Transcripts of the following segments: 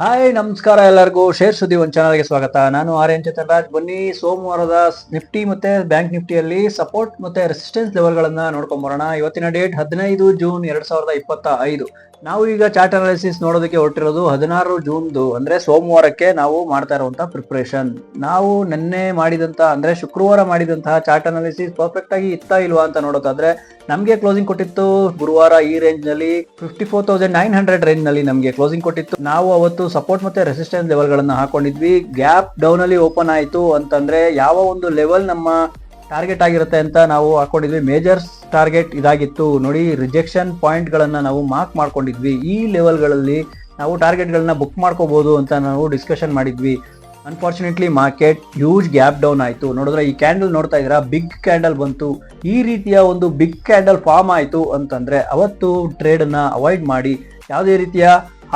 Hi ನಮಸ್ಕಾರ ಎಲ್ಲರಿಗೂ. Share ಸುದ್ದಿ ಒಂದು ಚಾನಲ್ಗೆ ಸ್ವಾಗತ. ನಾನು ಆರ್ ಎನ್ ಚೇತನ್ರಾಜ್ ಬನ್ನಿ, ಸೋಮವಾರದ ನಿಫ್ಟಿ ಮತ್ತೆ ಬ್ಯಾಂಕ್ ನಿಫ್ಟಿಯಲ್ಲಿ ಸಪೋರ್ಟ್ ಮತ್ತೆ ರೆಸಿಸ್ಟೆನ್ಸ್ ಲೆವೆಲ್ಗಳನ್ನ ನೋಡ್ಕೊಂಡ್ ಬರೋಣ. ಇವತ್ತಿನ ಡೇಟ್ ಹದಿನೈದು ಜೂನ್ ಎರಡ್ ಸಾವಿರದ ಇಪ್ಪತ್ತ ಐದು. ನಾವು ಈಗ ಚಾರ್ಟ್ ಅನಾಲಿಸಿಸ್ ನೋಡೋದಕ್ಕೆ ಹೊರಟಿರೋದು ಹದಿನಾರು ಜೂನ್ದು, ಅಂದ್ರೆ ಸೋಮವಾರಕ್ಕೆ ನಾವು ಮಾಡ್ತಾ ಇರುವಂತಹ ಪ್ರಿಪ್ರೇಷನ್ ನಾವು ನಿನ್ನೆ ಮಾಡಿದಂತ, ಅಂದ್ರೆ ಶುಕ್ರವಾರ ಮಾಡಿದಂತಹ ಚಾರ್ಟ್ ಅನಾಲಿಸಿಸ್ ಪರ್ಫೆಕ್ಟ್ ಆಗಿ ಇತ್ತಾ ಇಲ್ವಾ ಅಂತ ನೋಡೋದಾದ್ರೆ, ನಮಗೆ ಕ್ಲೋಸಿಂಗ್ ಕೊಟ್ಟಿತ್ತು ಗುರುವಾರ ಈ ರೇಂಜ್ನಲ್ಲಿ fifty four thousand nine hundred ರೇಂಜ್ನಲ್ಲಿ ನಮಗೆ ಕ್ಲೋಸಿಂಗ್ ಕೊಟ್ಟಿತ್ತು. ನಾವು ಅವತ್ತು ಸಪೋರ್ಟ್ ಮತ್ತೆ ರೆಸಿಸ್ಟೆನ್ಸ್ ಲೆವೆಲ್ ಗಳನ್ನ ಹಾಕೊಂಡಿದ್ವಿ. ಗ್ಯಾಪ್ ಡೌನ್ ಅಲ್ಲಿ ಓಪನ್ ಆಯಿತು ಅಂತಂದ್ರೆ ಯಾವ ಒಂದು ಲೆವೆಲ್ ನಮ್ಮ ಟಾರ್ಗೆಟ್ ಆಗಿರುತ್ತೆ ಅಂತ ನಾವು ಹಾಕೊಂಡಿದ್ವಿ. ಮೇಜರ್ ಟಾರ್ಗೆಟ್ ಇದಾಗಿತ್ತು. ನೋಡಿ, ರಿಜೆಕ್ಷನ್ ಪಾಯಿಂಟ್ ಗಳನ್ನ ನಾವು ಮಾರ್ಕ್ ಮಾಡ್ಕೊಂಡಿದ್ವಿ. ಈ ಲೆವೆಲ್ಗಳಲ್ಲಿ ನಾವು ಟಾರ್ಗೆಟ್ ಗಳನ್ನ ಬುಕ್ ಮಾಡ್ಕೋಬಹುದು ಅಂತ ನಾವು ಡಿಸ್ಕಷನ್ ಮಾಡಿದ್ವಿ. Unfortunately market huge gap down ಆಯಿತು. ನೋಡಿದ್ರೆ ಈ ಕ್ಯಾಂಡಲ್ ನೋಡ್ತಾ ಇದ್ದೀರಾ? ಬಿಗ್ ಕ್ಯಾಂಡಲ್ ಬಂತು. ಈ ರೀತಿಯ ಒಂದು ಬಿಗ್ ಕ್ಯಾಂಡಲ್ ಫಾರ್ಮ್ ಆಯಿತು ಅಂತಂದ್ರೆ ಅವತ್ತು ಟ್ರೇಡ್ ಅನ್ನ ಅವಾಯ್ಡ್ ಮಾಡಿ, ಯಾವುದೇ ರೀತಿಯ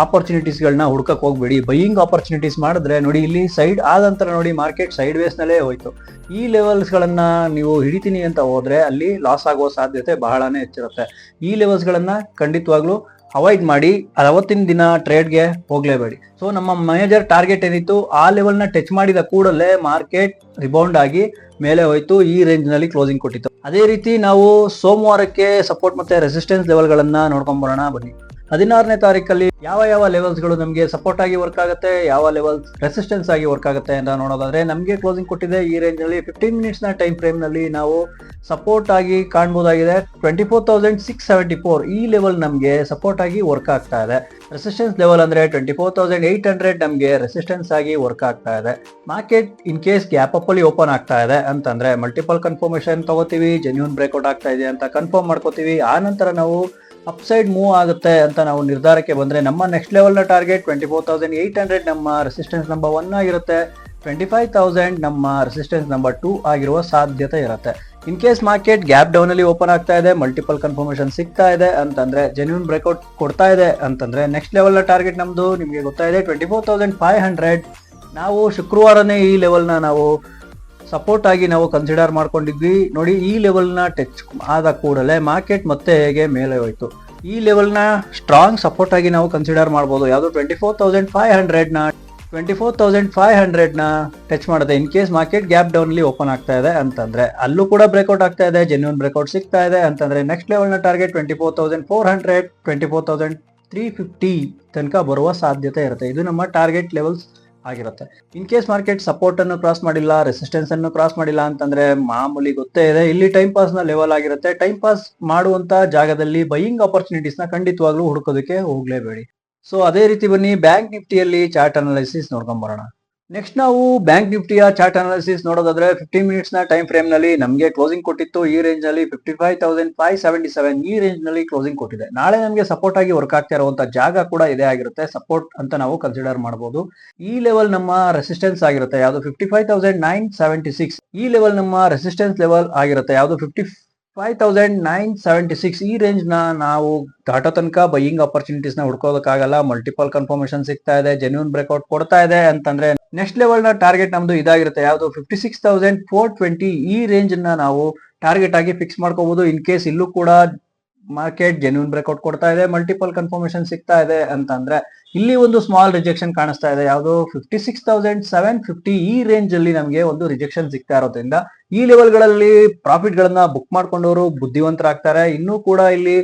ಆಪರ್ಚುನಿಟೀಸ್ಗಳನ್ನ ಹುಡ್ಕಕ್ಕೆ ಹೋಗ್ಬೇಡಿ. ಬೈಯಿಂಗ್ ಆಪರ್ಚುನಿಟೀಸ್ ಮಾಡಿದ್ರೆ ನೋಡಿ, ಇಲ್ಲಿ ಸೈಡ್ ಆದ ನಂತರ ನೋಡಿ ಮಾರ್ಕೆಟ್ ಸೈಡ್ ವೇಸ್ನಲ್ಲೇ ಹೋಯ್ತು. ಈ ಲೆವೆಲ್ಸ್ಗಳನ್ನು ನೀವು ಹಿಡಿತೀನಿ ಅಂತ ಹೋದ್ರೆ ಅಲ್ಲಿ ಲಾಸ್ ಆಗೋ ಸಾಧ್ಯತೆ ಬಹಳನೇ ಹೆಚ್ಚಿರುತ್ತೆ. ಈ ಲೆವೆಲ್ಸ್ಗಳನ್ನು ಖಂಡಿತವಾಗ್ಲೂ ಅವಾಯ್ಡ್ ಮಾಡಿ ಅವತ್ತಿನ ದಿನ ಟ್ರೇಡ್ಗೆ ಹೋಗಲೇಬೇಡಿ. ಸೊ ನಮ್ಮ ಮೇಜರ್ ಟಾರ್ಗೆಟ್ ಏನಿತ್ತು, ಆ ಲೆವೆಲ್ನ ಟಚ್ ಮಾಡಿದ ಕೂಡಲೇ ಮಾರ್ಕೆಟ್ ರಿಬೌಂಡ್ ಆಗಿ ಮೇಲೆ ಹೋಯ್ತು, ಈ ರೇಂಜ್ನಲ್ಲಿ ಕ್ಲೋಸಿಂಗ್ ಕೊಟ್ಟಿತ್ತು. ಅದೇ ರೀತಿ ನಾವು ಸೋಮವಾರಕ್ಕೆ ಸಪೋರ್ಟ್ ಮತ್ತೆ ರೆಸಿಸ್ಟೆನ್ಸ್ ಲೆವೆಲ್ಗಳನ್ನು ನೋಡ್ಕೊಂಬರೋಣ ಬನ್ನಿ. ಹದಿನಾರನೇ ತಾರೀಕಲ್ಲಿ ಯಾವ ಯಾವ ಲೆವೆಲ್ಸ್ಗಳು ನಮಗೆ ಸಪೋರ್ಟ್ ಆಗಿ ವರ್ಕ್ ಆಗುತ್ತೆ, ಯಾವ ಲೆವೆಲ್ಸ್ ರೆಸಿಸ್ಟೆನ್ಸ್ ಆಗಿ ವರ್ಕ್ ಆಗುತ್ತೆ ಅಂತ ನೋಡೋದಾದ್ರೆ ನಮಗೆ ಕ್ಲೋಸಿಂಗ್ ಕೊಟ್ಟಿದೆ ಈ ರೇಂಜ್ನಲ್ಲಿ ಫಿಫ್ಟೀನ್ ಮಿನಿಟ್ಸ್ನ ಟೈಮ್ ಫ್ರೇಮ್ನಲ್ಲಿ ನಾವು ಸಪೋರ್ಟ್ ಆಗಿ ಕಾಣಬಹುದಾಗಿದೆ twenty four thousand six seventy four ಈ ಲೆವೆಲ್ ನಮಗೆ ಸಪೋರ್ಟ್ ಆಗಿ ವರ್ಕ್ ಆಗ್ತಾ ಇದೆ. ರೆಸಿಸ್ಟೆನ್ಸ್ ಲೆವೆಲ್ ಅಂದ್ರೆ twenty four thousand eight hundred ನಮಗೆ ರೆಸಿಸ್ಟೆನ್ಸ್ ಆಗಿ ವರ್ಕ್ ಆಗ್ತಾ ಇದೆ. Market in case gap up ಅಲ್ಲಿ ಓಪನ್ ಆಗ್ತಾ ಇದೆ ಅಂತಂದ್ರೆ ಮಲ್ಟಿಪಲ್ ಕನ್ಫರ್ಮೇಶನ್ ತಗೋತೀವಿ ಜೆನ್ಯೂನ್ ಬ್ರೇಕ್ಔಟ್ ಆಗ್ತಾ ಇದೆ ಅಂತ ಕನ್ಫರ್ಮ್ ಮಾಡ್ಕೋತೀವಿ. ಆ ನಂತರ ನಾವು ಅಪ್ಸೈಡ್ ಮೂವ್ ಆಗುತ್ತೆ ಅಂತ ನಾವು ನಿರ್ಧಾರಕ್ಕೆ ಬಂದರೆ ನಮ್ಮ next ಲೆವೆಲ್ನ target twenty four thousand eight hundred ನಮ್ಮ ರೆಸಿಸ್ಟೆನ್ಸ್ ನಂಬರ್ ಒನ್ ಆಗಿರುತ್ತೆ. ಟ್ವೆಂಟಿ ಫೈವ್ ತೌಸಂಡ್ ನಮ್ಮ ರೆಸಿಸ್ಟೆನ್ಸ್ ನಂಬರ್ ಟೂ ಆಗಿರುವ ಸಾಧ್ಯತೆ ಇರುತ್ತೆ. ಇನ್ ಕೇಸ್ ಮಾರ್ಕೆಟ್ ಗ್ಯಾಪ್ ಡೌನಲ್ಲಿ ಓಪನ್ ಆಗ್ತಾ ಇದೆ ಮಲ್ಟಿಪಲ್ ಕನ್ಫರ್ಮೇಷನ್ ಸಿಗ್ತಾ ಇದೆ ಅಂತಂದ್ರೆ ಜೆನ್ಯೂನ್ ಬ್ರೇಕ್ಔಟ್ ಕೊಡ್ತಾ ಇದೆ ಅಂತಂದ್ರೆ ನೆಕ್ಸ್ಟ್ ಲೆವೆಲ್ನ ಟಾರ್ಗೆಟ್ ನಮ್ದು ನಿಮಗೆ ಗೊತ್ತಾಯಿದೆ twenty four thousand five hundred ನಾವು ಶುಕ್ರವಾರನೇ ಈ ಲೆವೆಲ್ನ ನಾವು ಸಪೋರ್ಟ್ ಆಗಿ ನಾವು ಕನ್ಸಿಡರ್ ಮಾಡ್ಕೊಂಡಿದ್ವಿ. ನೋಡಿ, ಈ ಲೆವೆಲ್ನ ಟಚ್ ಆದ ಕೂಡಲೇ ಮಾರ್ಕೆಟ್ ಮತ್ತೆ ಹೇಗೆ ಮೇಲೆ ಹೋಯ್ತು. ಈ ಲೆವೆಲ್ನ ಸ್ಟ್ರಾಂಗ್ ಸಪೋರ್ಟ್ ಆಗಿ ನಾವು ಕನ್ಸಿಡರ್ ಮಾಡ್ಬೋದು. ಯಾವುದು ಟ್ವೆಂಟಿ ಫೋರ್ ತೌಸಂಡ್ ಫೈವ್ ಹಂಡ್ರೆಡ್ನ ಟ್ವೆಂಟಿ ಫೋರ್ ತೌಸಂಡ್ ಫೈವ್ ಹಂಡ್ರೆಡ್ನ ಟಚ್ ಮಾಡುತ್ತೆ. ಇನ್ ಕೇಸ್ ಮಾರ್ಕೆಟ್ ಗ್ಯಾಪ್ ಡೌನ್ಲಿ ಓಪನ್ ಆಗ್ತಾ ಇದೆ ಅಂತಂದ್ರೆ, ಅಲ್ಲೂ ಕೂಡ ಬ್ರೇಕ್ಔಟ್ ಆಗ್ತಾ ಇದೆ ಜೆನ್ಯೂನ್ ಬ್ರೇಕ್ಔಟ್ ಸಿಗ್ತಾ ಇದೆ ಅಂತಂದ್ರೆ next ಲೆವೆಲ್ನ target twenty four thousand four hundred twenty four thousand three fifty ತನಕ ಬರುವ ಸಾಧ್ಯತೆ ಇರುತ್ತೆ. ಇದು ನಮ್ಮ ಟಾರ್ಗೆಟ್ ಲೆವೆಲ್ಸ್ ಆಗಿರುತ್ತೆ. ಇನ್ ಕೇಸ್ ಮಾರ್ಕೆಟ್ ಸಪೋರ್ಟ್ ಅನ್ನು ಕ್ರಾಸ್ ಮಾಡಿಲ್ಲ ರೆಸಿಸ್ಟೆನ್ಸ್ ಅನ್ನು ಕ್ರಾಸ್ ಮಾಡಿಲ್ಲ ಅಂತಂದ್ರೆ ಮಾಮೂಲಿ ಗೊತ್ತೇ ಇದೆ. ಇಲ್ಲಿ ಟೈಮ್ ಪಾಸ್ನ ಲೆವೆಲ್ ಆಗಿರುತ್ತೆ. ಟೈಮ್ ಪಾಸ್ ಮಾಡುವಂತ ಜಾಗದಲ್ಲಿ ಬೈಯಿಂಗ್ ಆಪರ್ಚುನಿಟೀಸ್ನ ಖಂಡಿತವಾಗ್ಲೂ ಹುಡುಕೋದಕ್ಕೆ ಹೋಗ್ಲೇಬೇಡಿ. ಸೊ ಅದೇ ರೀತಿ ಬನ್ನಿ ಬ್ಯಾಂಕ್ ನಿಫ್ಟಿಯಲ್ಲಿ ಚಾರ್ಟ್ ಅನಾಲಿಸಿಸ್ ನೋಡ್ಕೊಂಡ್ ಬರೋಣ. ನೆಕ್ಸ್ಟ್ ನಾವು ಬ್ಯಾಂಕ್ ನಿಫ್ಟಿಯ ಚಾರ್ಟ್ ಅನಾಲಿಸಿಸ್ ನೋಡೋದಾದ್ರೆ ಫಿಫ್ಟೀನ್ ಮಿನಿಟ್ಸ್ನ ಟೈಮ್ ಫ್ರೇಮ್ನಲ್ಲಿ ನಮಗೆ ಕ್ಲೋಸಿಂಗ್ ಕೊಟ್ಟಿತ್ತು. ಈ ರೇಂಜ್ನಲ್ಲಿ fifty five thousand five seventy seven ಈ ರೇಂಜ್ನಲ್ಲಿ ಕ್ಲೋಸಿಂಗ್ ಕೊಟ್ಟಿದೆ. ನಾಳೆ ನಮಗೆ ಸಪೋರ್ಟ್ ಆಗಿ ವರ್ಕ್ ಆಗ್ತಾ ಇರುವಂತಹ ಜಾಗ ಕೂಡ ಇದೇ ಆಗಿರುತ್ತೆ. ಸಪೋರ್ಟ್ ಅಂತ ನಾವು ಕನ್ಸಿಡರ್ ಮಾಡಬಹುದು ಈ ಲೆವೆಲ್ ನಮ್ಮ ರೆಸಿಸ್ಟೆನ್ಸ್ ಆಗಿರುತ್ತೆ. ಯಾವುದು fifty five thousand nine seventy six ಈ ಲೆವೆಲ್ ನಮ್ಮ ರೆಸಿಸ್ಟೆನ್ಸ್ ಲೆವೆಲ್ ಆಗಿರುತ್ತೆ. ಯಾವುದು fifty five thousand nine seventy six ಈ ರೇಂಜ್ನ ನಾವು ದಾಟೋ ತನಕ ಬೈಯಿಂಗ್ ಅಪರ್ಚುನಿಟೀಸ್ನ ಹುಡ್ಕೋದಕ್ಕಾಗಲ್ಲ. ಮಲ್ಟಿಪಲ್ ಕನ್ಫರ್ಮೇಶನ್ ಸಿಗ್ತಾ ಇದೆ ಜೆನ್ಯೂನ್ ಬ್ರೇಕ್ಔಟ್ ಕೊಡ್ತಾ ಇದೆ ಅಂತಂದ್ರೆ ನೆಕ್ಸ್ಟ್ ಲೆವೆಲ್ನ ಟಾರ್ಗೆಟ್ ನಮ್ದು ಇದಾಗಿರುತ್ತೆ. ಯಾವುದು fifty six thousand four twenty ಈ ರೇಂಜ್ನ ನಾವು ಟಾರ್ಗೆಟ್ ಆಗಿ ಫಿಕ್ಸ್ ಮಾಡ್ಕೋಬಹುದು ಇನ್ ಕೇಸ್ ಇಲ್ಲೂ ಕೂಡ ಮಾರ್ಕೆಟ್ ಜೆನ್ಯೂನ್ ಬ್ರೇಕ್ಔಟ್ ಕೊಡ್ತಾ ಇದೆ ಮಲ್ಟಿಪಲ್ ಕನ್ಫರ್ಮೇಶನ್ ಸಿಗ್ತಾ ಇದೆ ಅಂತಂದ್ರೆ ಇಲ್ಲಿ ಒಂದು ಸ್ಮಾಲ್ ರಿಜೆಕ್ಷನ್ ಕಾಣಿಸ್ತಾ ಇದೆ. ಯಾವುದು fifty six thousand seven fifty ಈ ರೇಂಜ್ ಅಲ್ಲಿ ನಮಗೆ ಒಂದು ರಿಜೆಕ್ಷನ್ ಸಿಗ್ತಾ ಇರೋದ್ರಿಂದ ಈ ಲೆವೆಲ್ಗಳಲ್ಲಿ ಪ್ರಾಫಿಟ್ ಗಳನ್ನ ಬುಕ್ ಮಾಡ್ಕೊಂಡವರು ಬುದ್ಧಿವಂತರಾಗ್ತಾರೆ. ಇನ್ನೂ ಕೂಡ ಇಲ್ಲಿ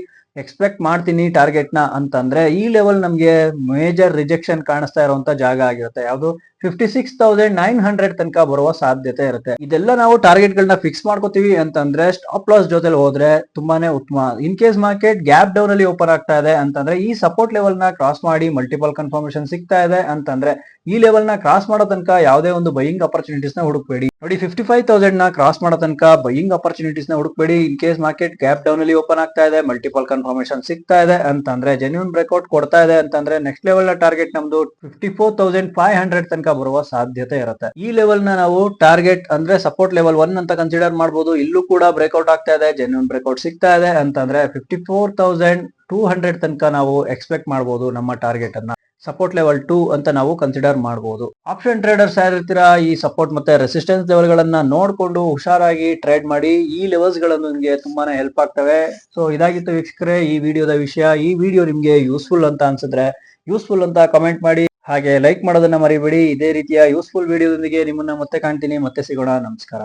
ಎಕ್ಸ್ಪೆಕ್ಟ್ ಮಾಡ್ತೀನಿ ಟಾರ್ಗೆಟ್ನ ಅಂತಂದ್ರೆ ಈ ಲೆವೆಲ್ ನಮಗೆ ಮೇಜರ್ ರಿಜೆಕ್ಷನ್ ಕಾಣಿಸ್ತಾ ಇರುವಂತ ಜಾಗ ಆಗಿರುತ್ತೆ. ಯಾವುದು fifty six thousand nine hundred ತನಕ ಬರುವ ಸಾಧ್ಯತೆ ಇರುತ್ತೆ. ಇದೆಲ್ಲ ನಾವು ಟಾರ್ಗೆಟ್ ಗಳನ್ನ ಫಿಕ್ಸ್ ಮಾಡ್ಕೋತೀವಿ ಅಂತಂದ್ರೆ ಸ್ಟಾಪ್ ಲಾಸ್ ಜೊತೆಲಿ ಹೋದ್ರೆ ತುಂಬಾನೇ ಉತ್ತಮ. In case market gap down ಅಲ್ಲಿ ಓಪನ್ ಆಗ್ತಾ ಇದೆ ಅಂತಂದ್ರೆ ಈ ಸಪೋರ್ಟ್ ಲೆವೆಲ್ನ ಕ್ರಾಸ್ ಮಾಡಿ ಮಲ್ಟಿಪಲ್ ಕನ್ಫರ್ಮೇಶನ್ ಸಿಗ್ತಾ ಇದೆ ಅಂತಂದ್ರೆ ಈ ಲೆವೆಲ್ನ ಕ್ರಾಸ್ ಮಾಡೋ ತನಕ ಯಾವುದೇ ಒಂದು ಬೈಯಿಂಗ್ ಅಪರ್ಚುನಿಟೀಸ್ನ ಹುಡುಕ್ಬೇಡಿ. ನೋಡಿ ಫಿಫ್ಟಿ ಫೈವ್ ತೌಸಂಡ್ನ ಕ್ರಾಸ್ ಮಾಡೋ ತನಕ ಬೈಯಿಂಗ್ ಅಪರ್ಚುನಿಟೀಸ್ನ ಹುಡುಕ್ಬೇಡಿ. In case market gap down ಅಲ್ಲಿ ಓಪನ್ ಆಗ್ತಾ ಇದೆ ಮಲ್ಟಿಪಲ್ ಕನ್ಫರ್ಮೇಶನ್ ಸಿಗ್ತಾ ಇದೆ ಅಂತಂದ್ರೆ ಜೆನ್ಯೂನ್ ಬ್ರೇಕ್ಔಟ್ ಕೊಡ್ತಾ ಇದೆ ಅಂತಂದ್ರೆ ನೆಕ್ಸ್ಟ್ ಲೆವೆಲ್ನ ಟಾರ್ಗೆಟ್ ನಮ್ದು fifty four thousand five hundred ತನಕ ಬರುವ ಸಾಧ್ಯತೆ ಇರುತ್ತೆ. ಈ ಲೆವೆಲ್ನ ನಾವು ಟಾರ್ಗೆಟ್ ಅಂದ್ರೆ ಸಪೋರ್ಟ್ ಲೆವೆಲ್ ಒನ್ ಅಂತ ಕನ್ಸಿಡರ್ ಮಾಡಬಹುದು ಇಲ್ಲೂ ಕೂಡ ಬ್ರೇಕ್ಔಟ್ ಆಗ್ತಾ ಇದೆ ಜೆನ್ಯೂನ್ ಬ್ರೇಕ್ಔಟ್ ಸಿಗ್ತಾ ಇದೆ ಅಂತಂದ್ರೆ fifty four thousand two hundred ತನಕ ನಾವು ಎಕ್ಸ್ಪೆಕ್ಟ್ ಮಾಡಬಹುದು ನಮ್ಮ ಟಾರ್ಗೆಟ್ ಅನ್ನ. ಸಪೋರ್ಟ್ ಲೆವೆಲ್ ಟೂ ಅಂತ ನಾವು ಕನ್ಸಿಡರ್ ಮಾಡಬಹುದು ಆಪ್ಷನ್ ಟ್ರೇಡರ್ಸ್ ಯಾರಿರ್ತೀರಾ? ಈ ಸಪೋರ್ಟ್ ಮತ್ತೆ ರೆಸಿಸ್ಟೆನ್ಸ್ ಲೆವೆಲ್ ಗಳನ್ನ ನೋಡ್ಕೊಂಡು ಹುಷಾರಾಗಿ ಟ್ರೇಡ್ ಮಾಡಿ, ಈ ಲೆವೆಲ್ಸ್ಗಳನ್ನು ನಿಮಗೆ ತುಂಬಾನೇ ಹೆಲ್ಪ್ ಆಗ್ತವೆ. ಸೊ ಇದಾಗಿತ್ತು ವೀಕ್ಷಕರೇ, ಈ ವಿಡಿಯೋದ ವಿಷಯ. ಈ ವಿಡಿಯೋ ನಿಮ್ಗೆ ಯೂಸ್ಫುಲ್ ಅಂತ ಅನ್ಸಿದ್ರೆ ಯೂಸ್ಫುಲ್ ಅಂತ ಕಮೆಂಟ್ ಮಾಡಿ. ಹಾಗೆ ಲೈಕ್ ಮಾಡೋದನ್ನ ಮರಿಬೇಡಿ. ಇದೇ ರೀತಿಯ ಯೂಸ್ಫುಲ್ ವಿಡಿಯೋದೊಂದಿಗೆ ನಿಮ್ಮನ್ನ ಮತ್ತೆ ಕಾಣ್ತೀನಿ. ಮತ್ತೆ ಸಿಗೋಣ. ನಮಸ್ಕಾರ.